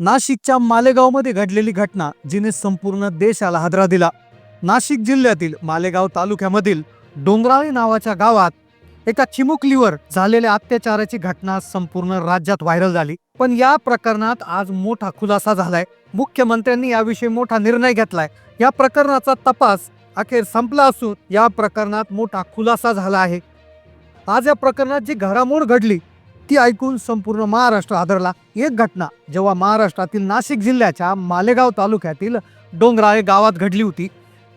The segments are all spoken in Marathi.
नाशिकच्या मालेगावमध्ये घडलेली घटना जिने संपूर्ण देशाला हादरा दिला. नाशिक जिल्ह्यातील मालेगाव तालुक्यामधील डोंगराळी नावाच्या गावात एका चिमुकलीवर झालेल्या अत्याचाराची घटना संपूर्ण राज्यात व्हायरल झाली. पण या प्रकरणात आज मोठा खुलासा झालाय. मुख्यमंत्र्यांनी याविषयी मोठा निर्णय घेतलाय. या प्रकरणाचा तपास अखेर संपला असून या प्रकरणात मोठा खुलासा झाला आहे. आज या प्रकरणात जी घडामोड घडली ती ऐकून संपूर्ण महाराष्ट्र आदरला एक घटना जेव्हा महाराष्ट्रातील नाशिक जिल्ह्याच्या मालेगाव तालुक्यातील डोंगराळे गावात घडली होती.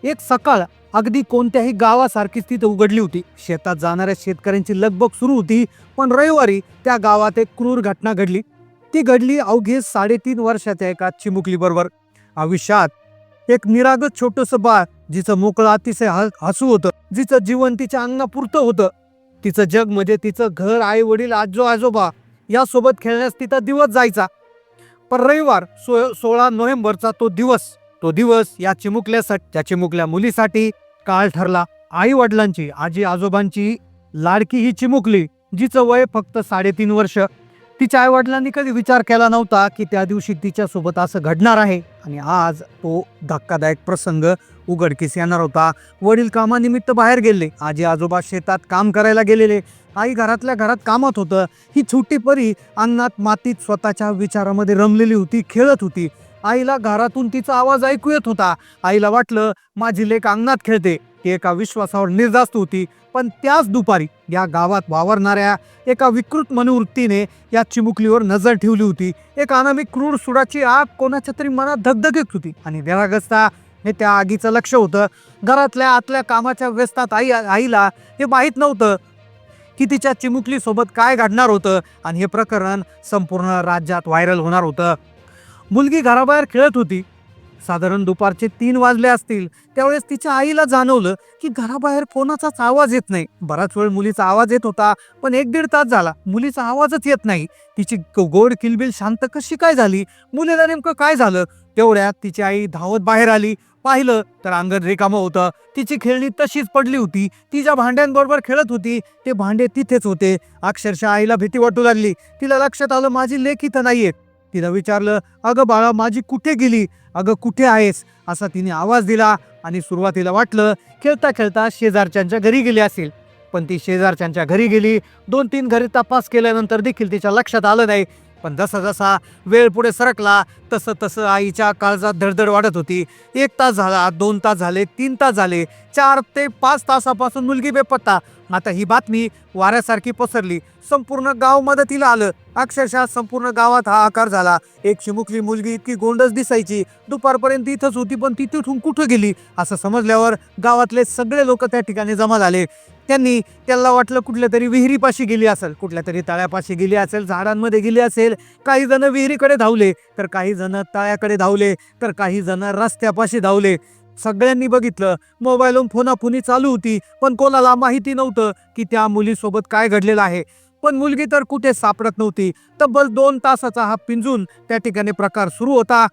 एक सकाळ अगदी कोणत्याही गावासारखीच तिथे उघडली होती. शेतात जाणाऱ्या शेतकऱ्यांची लगबग सुरू होती पण रविवारी त्या गावात एक क्रूर घटना घडली. ती घडली अवघे साडेतीन वर्षाच्या एका चिमुकली बरोबर आयुष्यात एक निरागत छोटंसं बाळ जिचं मोकळं अतिशय हसू होतं जिचं जीवन तिच्या अंगापुरतं होतं. तिचं जग म्हणजे तिचं घर आई वडील आजो आजोबा यासोबत खेळण्यास तिचा दिवस जायचा. पण रविवार सो सोळा नोव्हेंबरचा तो दिवस तो दिवस या चिमुकल्यासाठी त्या चिमुकल्या मुलीसाठी काळ ठरला. आई वडिलांची आजी आजोबांची लाडकी ही चिमुकली जिचं वय फक्त साडेतीन वर्ष. तिच्या आई वडिलांनी कधी विचार केला नव्हता की त्या दिवशी तिच्यासोबत असं घडणार आहे. आणि आज तो धक्कादायक प्रसंग उघडकीस येणार होता. वडील कामानिमित्त बाहेर गेले. आजी आजोबा शेतात काम करायला गेलेले. आई घरातल्या घरात कामात होतं. ही छोटी परी अंगणात मातीत स्वतःच्या विचारामध्ये रमलेली होती खेळत होती. आईला घरातून तिचा आवाज ऐकू येत होता. आईला वाटलं माझी लेख अंगणात खेळते. ती एका विश्वासावर निर्जास्त होती. पण त्याच दुपारी या गावात वावरणाऱ्या एका विकृत मनोवृत्तीने या चिमुकलीवर नजर ठेवली होती. एक अनामिक क्रूर सुडाची आग कोणाच्या तरी मनात धगधगत होती आणि निरागसता हे त्या आगीचं लक्ष होतं. घरातल्या आतल्या कामाच्या व्यस्तात आई आईला हे माहीत नव्हतं की तिच्या चिमुकलीसोबत काय घडणार होतं. आणि हे प्रकरण संपूर्ण राज्यात व्हायरल होणार होतं. मुलगी घराबाहेर खेळत होती. साधारण दुपारचे तीन वाजले असतील. त्यावेळेस तिच्या आईला जाणवलं की घराबाहेर कोणाचाच आवाज येत नाही. बराच वेळ मुलीचा आवाज येत होता पण एक दीड तास झाला. मुलीचा आवाजच येत नाही. तिची ग- गोड किलबिल शांत कशी काय झाली? मुलीला नेमकं काय झालं? तेवढ्यात तिची आई धावत बाहेर आली. पाहिलं तर अंगण रिकामं होतं. तिची खेळणी तशीच पडली होती. ती ज्या भांड्यांबरोबर खेळत होती ते भांडे तिथेच होते. अक्षरशः आईला भीती वाटू लागली. तिला लक्षात आलं माझी लेख इथं नाहीये तिनं विचारलं अगं बाळा माझी कुठे गेली? अगं कुठे आहेस? असा तिने आवाज दिला आणि सुरुवातीला वाटलं खेळता खेळता शेजारच्यांच्या घरी गेली असेल. पण ती शेजारच्यांच्या घरी गेली. दोन तीन घरी तपास केल्यानंतर देखील तिच्या लक्षात आलं नाही. पण जसा जसा वेळ पुढे सरकला तसं तसं आईच्या काळजात धडधड वाढत होती. एक तास झाला दोन तास झाले तीन तास झाले चार ते पाच तासापासून मुलगी बेपत्ता. आता ही बातमी वाऱ्यासारखी पसरली. संपूर्ण गाव मदतीला आलं. अक्षरशः संपूर्ण गावात हा आकार झाला. एक चिमुकली मुलगी इतकी गोंडस दिसायची. दुपारपर्यंत इथंच होती पण ती तिथून कुठं गेली? असं समजल्यावर गावातले सगळे लोक त्या ठिकाणी जमा झाले. त्यांनी त्याला वाटलं कुठल्या तरी विहिरीपाशी गेली असेल कुठल्या तरी तळ्यापाशी गेली असेल झाडांमध्ये गेली असेल. काही जण विहिरीकडे धावले तर काही जण तळ्याकडे धावले तर काही जण रस्त्यापाशी धावले. सगळ्यांनी बघितलं मोबाईलवरून फोनाफोनी चालू होती पण कोणाला माहिती नव्हतं की त्या मुलीसोबत काय घडलेलं आहे. पण मुलगी तर कुठे सापडत नव्हती. तब्बल दोन तासाचा हा पिंजून त्या ठिकाणी प्रकार सुरू होता.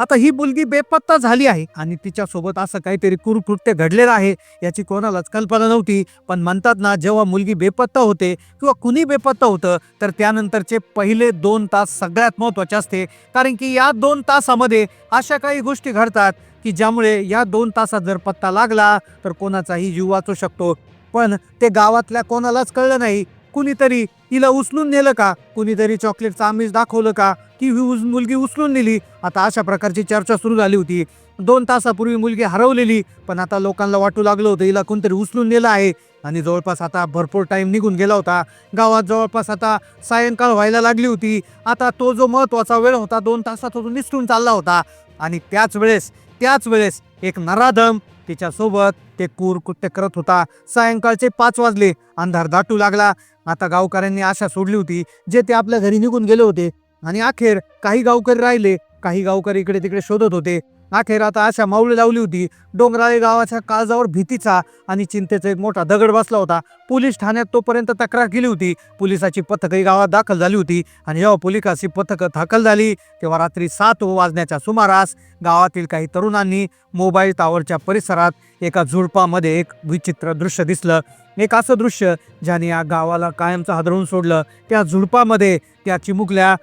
आता ही मुलगी बेपत्ता झाली आहे. आणि तिच्यासोबत असं काहीतरी कुरकृत्य घडलेलं आहे याची कोणालाच कल्पना नव्हती. पण म्हणतात ना जेव्हा मुलगी बेपत्ता होते किंवा कुणी बेपत्ता होतं तर त्यानंतरचे पहिले दोन तास सगळ्यात महत्त्वाचे असते. कारण की या दोन तासामध्ये अशा काही गोष्टी घडतात की ज्यामुळे या दोन तासात जर पत्ता लागला तर कोणाचाही जीव वाचू शकतो. पण ते गावातल्या कोणालाच कळलं नाही. कुणीतरी हिला उचलून नेलं का? कुणीतरी चॉकलेटचं आमिष दाखवलं का? की ही उज- मुलगी उचलून नेली? आता अशा प्रकारची चर्चा सुरू झाली होती. दोन तासापूर्वी मुलगी हरवलेली पण आता लोकांना वाटू लागलं होतं हिला कोणतरी उचलून नेलं आहे. आणि जवळपास आता भरपूर टाईम निघून गेला होता. गावात जवळपास आता सायंकाळ व्हायला लागली होती. आता तो जो महत्त्वाचा वेळ होता दोन तासात तो निसटून चालला होता. आणि त्याच वेळेस त्याच वेळेस एक नराधम तिच्यासोबत ते कूर कृत्य करत होता. सायंकाळचे पाच वाजले. अंधार दाटू लागला. आता गावकऱ्यांनी आशा सोडली होती जे ते आपल्या घरी निघून गेले होते. आणि अखेर काही गावकरी राहिले. काही गावकरी इकडे तिकडे शोधत होते. अखेर आता अशा माऊली लावली होती. डोंगराळे गावाच्या काळजावर भीतीचा आणि चिंतेचा एक मोठा दगड बसला होता. पोलीस ठाण्यात तोपर्यंत तक्रार केली होती. पोलिसाची पथकही गावात दाखल झाली होती. आणि जेव्हा पोलिसाची पथकं दाखल झाली तेव्हा रात्री सात वाजण्याच्या सुमारास गावातील काही तरुणांनी मोबाईल टावरच्या परिसरात एका झुडपामध्ये एक विचित्र दृश्य दिसलं. एक असं दृश्य ज्याने या गावाला कायमचं हादरवून सोडलं. त्या झुडपामध्ये त्या चिमुकल्या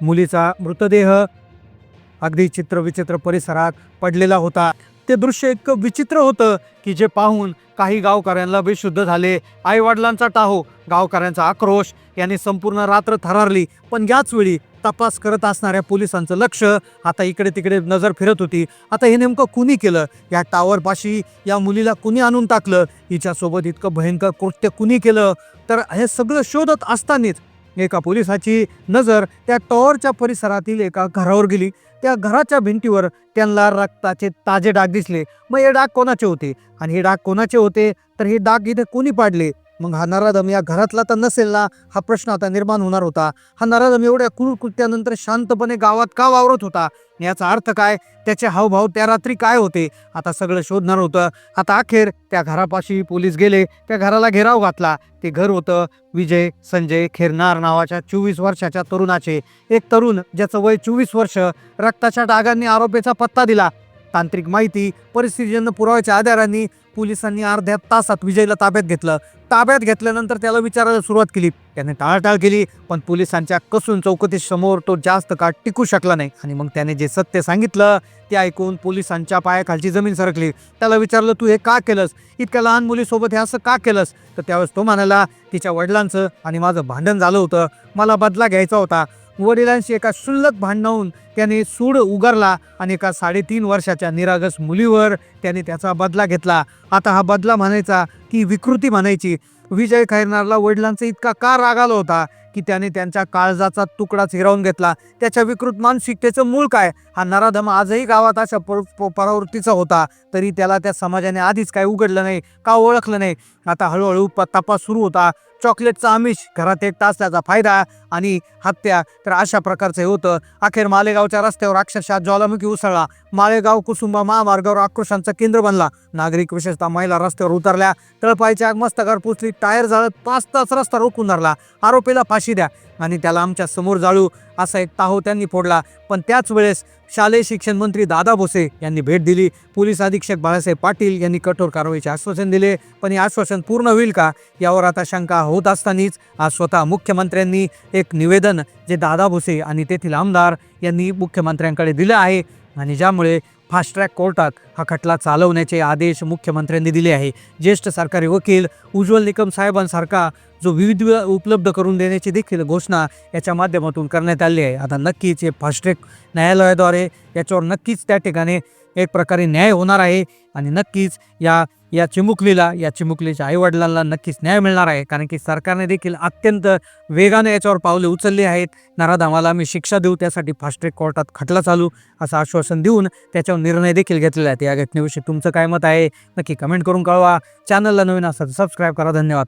मुलीचा मृतदेह अगदी चित्रविचित्र परिसरात पडलेला होता. ते दृश्य इतकं विचित्र होतं की जे पाहून काही गावकऱ्यांना बेशुद्ध झाले. आईवडिलांचा टाहो गावकऱ्यांचा आक्रोश यांनी संपूर्ण रात्र थरारली. पण याच वेळी तपास करत असणाऱ्या पोलिसांचं लक्ष आता इकडे तिकडे नजर फिरत होती. आता हे नेमकं कुणी केलं? या टावरपाशी या मुलीला कुणी आणून टाकलं? हिच्यासोबत इतकं भयंकर कृत्य कुणी केलं? तर हे सगळं शोधत असतानाच एका पोलिसाची नजर त्या टॉवरच्या परिसरातील एका घरावर गेली. त्या घराच्या भिंतीवर त्यांना रक्ताचे ताजे डाग दिसले. मग हे डाग कोणाचे होते? आणि हे डाग कोणाचे होते? तर हे डाग इथे कोणी पाडले? मग हा नराधम या घरातला तर नसेल ना? हा प्रश्न आता निर्माण होणार होता. हा नराधम एवढ्या क्रूर कृत्यानंतर शांतपणे गावात का वावरत होता? याचा अर्थ काय? त्याचे हावभाव त्या रात्री काय होते? आता सगळं शोधणार होतं. आता अखेर त्या घरापाशी पोलीस गेले. त्या घराला घेराव घातला. ते घर होतं विजय संजय खेरनार नावाच्या चोवीस वर्षाच्या तरुणाचे. एक तरुण ज्याचं वय चोवीस वर्ष रक्ताच्या डागांनी आरोपीचा पत्ता दिला. तांत्रिक माहिती परिस्थितीजन्य पुराव्याच्या आधारांनी पोलिसांनी अर्ध्या तासात विजयला ताब्यात घेतलं. ताब्यात घेतल्यानंतर त्याला विचारायला सुरुवात केली. त्याने टाळाटाळ केली पण पोलिसांच्या कसून चौकटी समोर तो जास्त काळ टिकू शकला नाही. आणि मग त्याने जे सत्य सांगितलं ते ऐकून पोलिसांच्या पायाखालची जमीन सरकली. त्याला विचारलं तू हे का केलंस? इतक्या लहान मुलीसोबत हे असं का केलंस? तर त्यावेळेस तो म्हणाला तिच्या वडिलांचं आणि माझं भांडण झालं होतं. मला बदला घ्यायचा होता. वडिलांशी एका क्षुल्लक भांडवून त्याने सूड उगारला आणि एका साडेतीन वर्षाच्या निरागस मुलीवर त्याने त्याचा बदला घेतला. आता हा बदला म्हणायचा की विकृती म्हणायची. विजय खैरनारला वडिलांचा इतका का राग आला होता की त्याने त्यांच्या काळजाचा तुकडाच हिरावून घेतला? त्याच्या विकृत मानसिकतेचं मूळ काय? हा नराधम आजही गावात अशा प- परावृत्तीचा होता तरी त्याला त्या समाजाने आधीच काय उघडलं नाही का ओळखलं नाही? आता हळूहळू तपास सुरू होता. चॉकलेटचा आमिष. घरात एक तास त्याचा फायदा आणि हत्या. तर अशा प्रकारचं हे होतं. अखेर मालेगावच्या रस्त्यावर अक्षरशः ज्वालामुखी उसळला. मालेगाव कुसुंबा महामार्गावर आक्रोशांचं केंद्र बनला. नागरिक विशेषतः महिला रस्त्यावर उतरल्या. तळपायच्या मस्तकावर पुसली. टायर जाळत पाच तास रस्ता रोखून धरला. आरोपीला फाशी द्या आणि त्याला आमच्यासमोर जाळू. असा एक ताहो त्यांनी फोडला. पण त्याच वेळेस शालेय शिक्षण मंत्री दादा भोसे यांनी भेट दिली. पोलीस अधीक्षक बाळासाहेब पाटील यांनी कठोर कारवाईचे आश्वासन दिले. पण हे आश्वासन पूर्ण होईल का यावर आता शंका होत असतानाच आज स्वतः मुख्यमंत्र्यांनी एक निवेदन जे दादा भोसे आणि तेथील आमदार यांनी मुख्यमंत्र्यांकडे दिलं आहे आणि ज्यामुळे फास्ट ट्रॅक कोर्टात हा खटला चालवण्याचे आदेश मुख्यमंत्र्यांनी दिले आहे. ज्येष्ठ सरकारी वकील उज्ज्वल निकम साहेबांसारखा जो विविध उपलब्ध करून देण्याची देखील घोषणा याच्या माध्यमातून करण्यात आली आहे. आता नक्कीच हे फास्ट्रॅक न्यायालयाद्वारे याच्यावर नक्कीच त्या ठिकाणी एक प्रकारे न्याय होणार आहे आणि नक्कीच या या चिमुकलीला या चिमुकलीच्या आईवडिलांना नक्कीच न्याय मिळणार आहे. कारण की सरकारने देखील अत्यंत वेगाने याच्यावर पावले उचलली आहेत. नराधामाला आम्ही शिक्षा देऊ त्यासाठी फास्ट ट्रॅक कोर्टात खटला चालू असं आश्वासन देऊन त्याच्यावर निर्णय देखील घेतलेला आहे. या घटनेविषयी तुमचं काय मत आहे? नक्की कमेंट करून कळवा. चॅनलला नवीन असाल सबस्क्राईब करा. धन्यवाद.